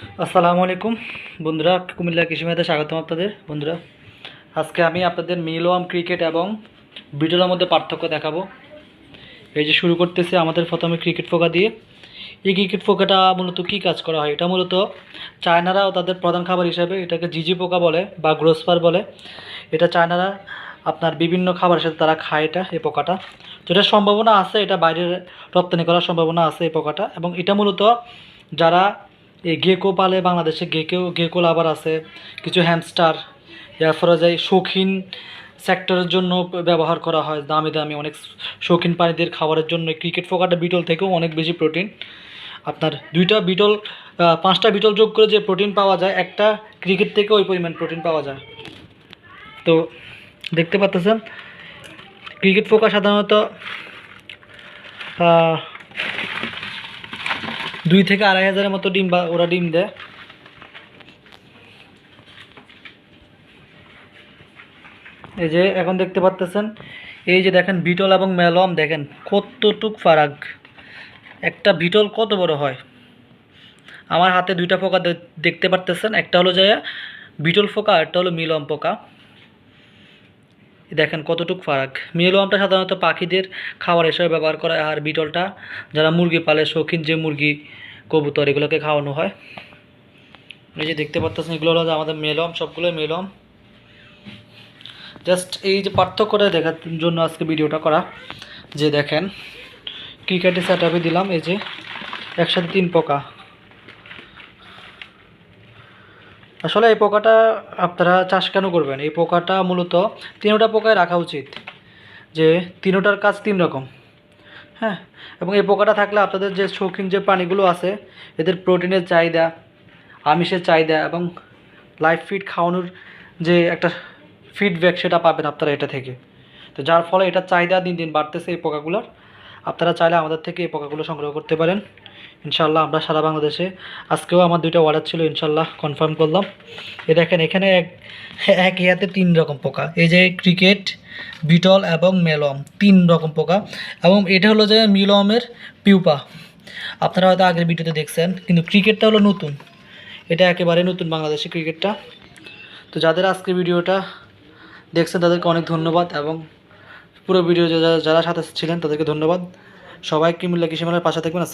আসসালামু আলাইকুম। বন্ধুরা, কুমিল্লা কৃষি মেলাতে স্বাগতম আপনাদের। বন্ধুরা, আজকে আমি আপনাদের মিলোয়াম ক্রিকেট এবং বিটলের মধ্যে পার্থক্য দেখাবো। এই যে শুরু করতেছে আমাদের প্রথমে ক্রিকেট ফোকা দিয়ে। এই ক্রিকেট ফোকাটা মূলত কী কাজ করা হয়? এটা মূলত চায়নারাও তাদের প্রধান খাবার হিসাবে এটাকে জিজি পোকা বলে বা গ্রোসপার বলে। এটা চায়নারা আপনার বিভিন্ন খাবারের সাথে তারা খায় এটা, এই পোকাটা। এটার সম্ভাবনা আছে, এটা বাইরে রপ্তানি করার সম্ভাবনা আছে এই পোকাটা। এবং এটা মূলত যারা এই গেকো পালে বাংলাদেশে গেকেও গেকো লাভার আছে। কিছু হ্যামস্টার এরপরে যাই শৌখিন সেক্টরের জন্য ব্যবহার করা হয়। দামি দামি অনেক শৌখিন প্রাণীদের খাবারের জন্য ক্রিকেট ফোকাটা বিটল থেকেও অনেক বেশি প্রোটিন আপনার দুইটা বিটল পাঁচটা বিটল যোগ করে যে প্রোটিন পাওয়া যায়, একটা ক্রিকেট থেকে ওই পরিমাণ প্রোটিন পাওয়া যায়। তো দেখতে পাচ্ছেন ক্রিকেট ফোকা সাধারণত দুই থেকে আড়াই হাজারের মতো ডিম বা, ওরা ডিম দেয়। এই যে এখন দেখতে পাচ্তেছেন এই যে দেখেন বিটল এবং মেলম দেখেন, কতটুক ফারাক। একটা বিটল কত বড় হয়? আমার হাতে দুইটা পোকা দেখতে পারতেছেন, একটা হলো যে বিটল পোকা একটা হলো মিলম পোকা দেখেন কতটুক ফারাক। মিলমটা সাধারণত পাখিদের খাবার হিসেবে ব্যবহার করা আর বিটলটা যারা মুরগি পালে, শৌখিন যে মুরগি কবুতর, এগুলোকে খাওয়ানো হয়। এই যে দেখতে পাচ্ছেন এগুলো হলো আমাদের মেলম, সবগুলোই মেলম। জাস্ট এই যে পার্থক্যটা দেখার জন্য আজকে ভিডিওটা করা, যে দেখেন ক্রিকেটের সেট দিলাম, এই যে একসাথে তিন পোকা। আসলে এই পোকাটা আপনারা চাষ কেন করবেন? এই পোকাটা মূলত তিনোটা পোকায় রাখা উচিত, যে তিনোটার কাজ তিন রকম। হ্যাঁ এবং এই পোকাটা থাকলে আপনাদের যে শৌখিন যে প্রাণীগুলো আছে, এদের প্রোটিনের চাহিদা, আমিষের চাহিদা এবং লাইফ ফিড খাওয়ানোর যে একটা ফিডব্যাক সেটা পাবেন আপনারা এটা থেকে। তো যার ফলে এটা চাহিদা দিন দিন বাড়তেছে এই পোকাগুলোর। আপনারা চাইলে আমাদের থেকে এই পোকাগুলো সংগ্রহ করতে পারেন। ইনশাল্লাহ আমরা সারা বাংলাদেশে। আজকেও আমার দুইটা অর্ডার ছিল ইনশাল্লাহ কনফার্ম করলাম। এ দেখেন, এখানে এক এক ইয়াতে তিন রকম পোকা। এই যে ক্রিকেট বিটল এবং মেলম তিন রকম পোকা। এবং এটা হলো যে মিলমের পিউপা। আপনারা হয়তো আগের ভিডিওতে দেখছেন, কিন্তু ক্রিকেটটা হলো নতুন। এটা একেবারে নতুন বাংলাদেশে ক্রিকেটটা তো যাদের আজকে ভিডিওটা দেখছেন, তাদেরকে অনেক ধন্যবাদ এবং পুরো ভিডিও যারা সাথে ছিলেন, তাদেরকে ধন্যবাদ। সবাই কিমুল্লা কৃষি মেলার পাশে থাকবেন।